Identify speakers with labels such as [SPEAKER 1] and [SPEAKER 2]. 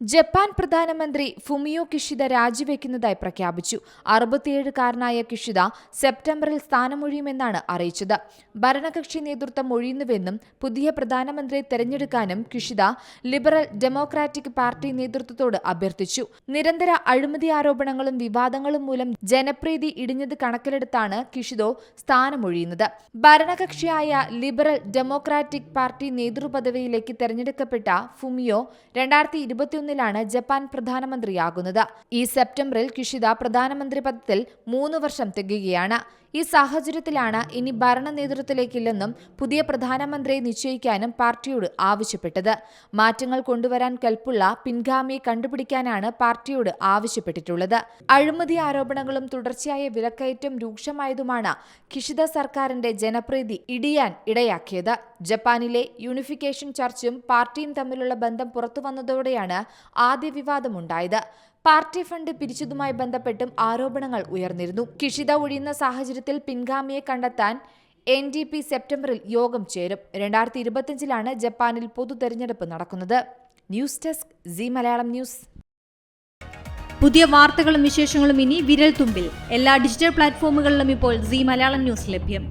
[SPEAKER 1] Japan പ്രധാനമന്ത്രി Fumio Kishida രാജിവെക്കുന്നതായി പ്രഖ്യാപിച്ചു. അറുപത്തിയേഴുകാരനായ Kishida സെപ്റ്റംബറിൽ സ്ഥാനമൊഴിയുമെന്നാണ് അറിയിച്ചത്. ഭരണകക്ഷി നേതൃത്വം ഒഴിയുന്നുവെന്നും പുതിയ പ്രധാനമന്ത്രിയെ തെരഞ്ഞെടുക്കാനും കിഷിദ ലിബറൽ ഡെമോക്രാറ്റിക് പാർട്ടി നേതൃത്വത്തോട് അഭ്യർത്ഥിച്ചു. നിരന്തര അഴിമതി ആരോപണങ്ങളും വിവാദങ്ങളും മൂലം ജനപ്രീതി ഇടിഞ്ഞത് കണക്കിലെടുത്താണ് കിഷിദോ സ്ഥാനമൊഴിയുന്നത്. ഭരണകക്ഷിയായ ലിബറൽ ഡെമോക്രാറ്റിക് പാർട്ടി നേതൃപദവിയിലേക്ക് തെരഞ്ഞെടുക്കപ്പെട്ട ഫുമിയോ രണ്ടായിരത്തി ഇരുപത്തിയൊന്നിലാണ് ജപ്പാൻ പ്രധാനമന്ത്രിയാകുന്നത്. ഈ സെപ്റ്റംബറിൽ കിഷിദ പ്രധാനമന്ത്രി പദത്തിൽ മൂന്ന് വർഷം തികയുകയാണ്. ഈ സാഹചര്യത്തിലാണ് ഇനി ഭരണ നേതൃത്വത്തിലേക്കില്ലെന്നും പുതിയ പ്രധാനമന്ത്രിയെ നിശ്ചയിക്കാനും പാർട്ടിയോട് ആവശ്യപ്പെട്ടത്. മാറ്റങ്ങൾ കൊണ്ടുവരാൻ കൽപ്പുള്ള പിൻഗാമിയെ കണ്ടുപിടിക്കാനാണ് പാർട്ടിയോട് ആവശ്യപ്പെട്ടിട്ടുള്ളത്. അഴിമതി ആരോപണങ്ങളും തുടർച്ചയായ വിലക്കയറ്റം രൂക്ഷമായതുമാണ് കിഷിത സർക്കാരിന്റെ ജനപ്രീതി ഇടിയാൻ ഇടയാക്കിയത്. ജപ്പാനിലെ യൂണിഫിക്കേഷൻ ചർച്ചും പാർട്ടിയും തമ്മിലുള്ള ബന്ധം പുറത്തുവന്നതോടെയാണ് ആദ്യ വിവാദമുണ്ടായത്. പാർട്ടി ഫണ്ട് പിരിച്ചതുമായി ബന്ധപ്പെട്ടും ആരോപണങ്ങൾ ഉയർന്നിരുന്നു. കിഷിത ഒഴിയുന്ന സാഹചര്യത്തിൽ പിൻഗാമിയെ കണ്ടെത്താൻ എൻ ഡി പി സെപ്റ്റംബറിൽ യോഗം ചേരും. രണ്ടായിരത്തി ഇരുപത്തിയഞ്ചിലാണ് ജപ്പാനിൽ പൊതു തെരഞ്ഞെടുപ്പ് നടക്കുന്നത്. News desk C Malayalam news.
[SPEAKER 2] പുതിയ വാർത്തകളും വിശേഷങ്ങളും ഇനി വിരൽ തുമ്പിൽ എല്ലാ ഡിജിറ്റൽ പ്ലാറ്റ്ഫോമുകളിലും ഇപ്പോൾ സി മലയാളം ന്യൂസ് ലഭ്യം.